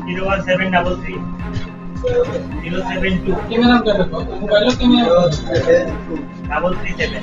Zero one seven double three zero seven two double three seven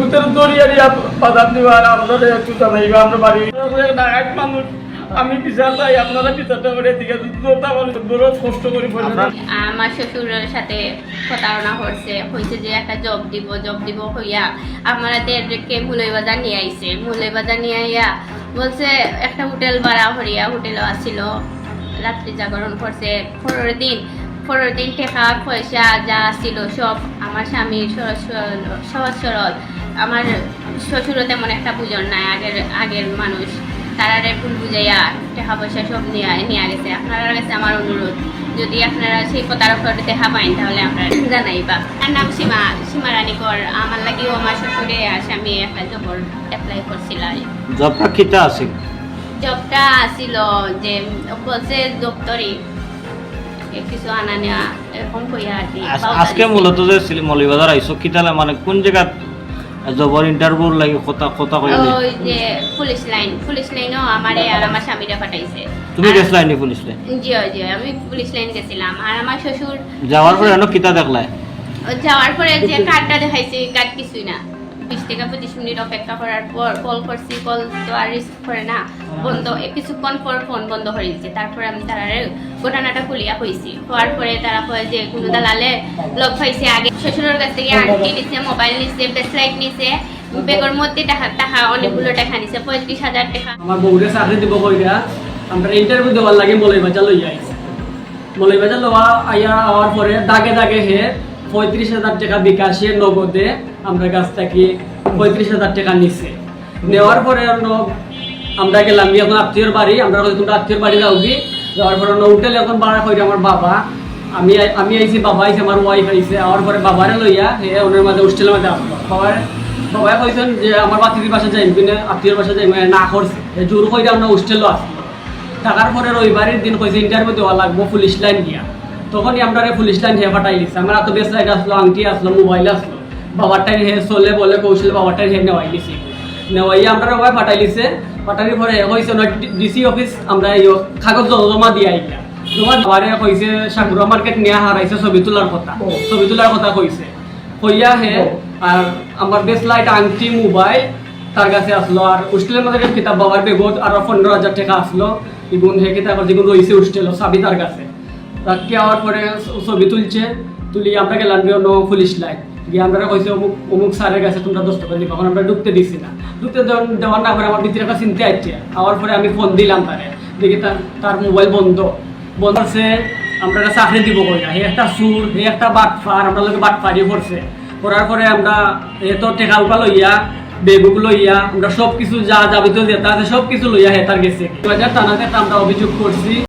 ভিতরে দরিয়ারি বাধা আপনারা একটু জানাইবা, আমরা বাড়ি মানুষ আপনারা আমার সাথে প্রতারণা হয়েছে যে একটা জব দিব জব দিব হইয়া আমাদেরকে মুলই বাজার নিয়ে আইছে। মুলই বাজার নিয়ে আইয়া বলছে, একটা হোটেল ভাড়া হরিয়া হোটেলও আসছিল, রাত্রি জাগরণ করছে। পনেরো দিন পনেরো দিন টাকা পয়সা যা ছিল সব আমার স্বামীর সহজ সরল- আমার শ্বশুরও তেমন একটা বুঝন নাই আগের আগের মানুষ। তারারে ভুল বুঝাইয়া টাকা পয়সা সব নিয়ে নিয়ে গেছে। আপনার কাছে আমার অনুরোধ। যদি আপনারা সেই প্রতারকের দেখা পাইন তাহলে আপনারা জানাইবা। তার নাম সীমা সীমা রানী কর আমার লাগিও আমার শ্বশুরে আর স্বামী একটা জবর অ্যাপ্লাই করছিল। জবটা খিতা আছে জবটা আসিল যে বলছে দপ্তরি কিছু আনা নেওয়া এরকম কইয়া আর কি আজকে মূলত যে মৌলভীবাজার আইসো খিতালে মানে কোন জায়গাত জবর ইন্টারভিউ লাগি কথা কথা কই ওই যে পুলিশ লাইন পুলিশ লাইনও আমারে আর আমার স্বামীরা পাঠাইছে। তুমি আর- গেছলাই নি পুলিশ লাইন? জি জি আমি পুলিশ লাইন গেছিলাম। আর আমার শ্বশুর যাওয়ার পরে এনো কিতা দেখলাই? যাওয়ার পরে যে কার্ডটা দেখাইছে কার্ড কিছুই না। বিশ টাকা পঁচিশ মিনিট অপেক্ষা করার পর কল করছি কল তো আর রিসিভ করে না। বন্ধ কিছুক্ষণ পর ফোন বন্ধ করে দিচ্ছে তারপরে আমি তারা ঘটনাটা খুলিয়া কইছি। হওয়ার পরে তারা কয় যে কোনো দালালে লগ পাইছে আগে। শ্বশুরের কাছ থেকে আংটি নিছে মোবাইল নিছে ব্রেসলাইট নিছে। বেগর মধ্যে টাকা টাকা অনেকগুলো টাকা নিছে, পঁয়ত্রিশ হাজার টাকা। আমার বউরে চাকরি দিব কইরা, আমরা ইন্টারভিউ দেওয়ার লাগে মলাই বাজার লইয়া আইছি। মলাই বাজার লওয়া আইয়া হওয়ার পরে দাগে দাগে হে পঁয়ত্রিশ হাজার টাকা বিকাশে, নগদে আমরা কাছ থেকে পঁয়ত্রিশ হাজার টাকা নিছে নেওয়ার পরে আমরা গেলাম এখন আত্মীয়র বাড়ি, আমরা তোমরা আত্মীয়র বাড়ি যাও কি? যাওয়ার পরে হোটেল এখন ভাড়া করি আমার বাবা। আমি আমি আইছি, বাবা আইছে, আমার ওয়াইফ আইছে। আওয়ার পরে বাবারে লইয়া হে ওনার মাঝে হোস্টেলের মাঝে আসলো বাবার বাবাই কইছেন যে আমার বাতির বাসা যাই কিনে আত্মীয়র বাসা যাই না করছে। জোর কইরা আমরা হোস্টেলও আসলো টাকার পরে রবিবারের দিন কইছে ইন্টারভিউ দেওয়া লাগবো, পুলিশ লাইন গিয়া তখনই আমরা পুলিশ লাইন হে ফাটাই দিছে আমার এত বেশ লাইট আসলো আংটি আসলো মোবাইল আসলো। বাবারটাই হে চলে বলে কৌশলে বাবারটাই হে নেওয়াই দিছি। নেওয়াই আমরা ওয়াই ফাটাই দিছে। ফাটাইর পরে কইছে ডিসি অফিস আমরা এই কাগজ জমা দিয়ে আইলা জমা দেওয়ারে কইছে সাগুরা মার্কেট নিয়ে হারাইছে ছবি তোলার কথা। ছবি তোলার কথা কইছে। কইয়া হে আর আমার বেশ লাইট আংটি মোবাইল তার কাছে আসলো। আর হোস্টেলের মধ্যে কিতাব বাবার বেগত আর পনেরো হাজার টাকা আসলো। এগুন হে কিতাব যেগুলো রয়েছে হোস্টেল চাবি তার কাছে। তাকে আওয়ার পরে ছবি তুলছে, তুলি গেলাম গিয়ে অন্য পুলিশ লাইন। গিয়ে আমরা কইছে, অমুক অমুক স্যারের কাছে তোমরা দশ টাকা দিবা। আমরা ঢুকতে দিছি না। ঢুকতে দেওয়ার- না করে আমার ভিতরে একটা চিন্তা আসছে আওয়ার পরে আমি ফোন দিলাম তারে। দেখি তার তার মোবাইল বন্ধ। বন্ধ আছে, আমরা চাকরি দিব কই না? হে একটা সুর হে একটা বাটফার, আমরা লোকে বাটফারি করছে। করার পরে আমরা এত টেকা উঠা লইয়া, বেগুক লইয়া, আমরা সব কিছু যা যাবতীয় যেটা আছে সব কিছু লইয়া হেতার গেছে। টানাতে আমরা অভিযোগ করছি।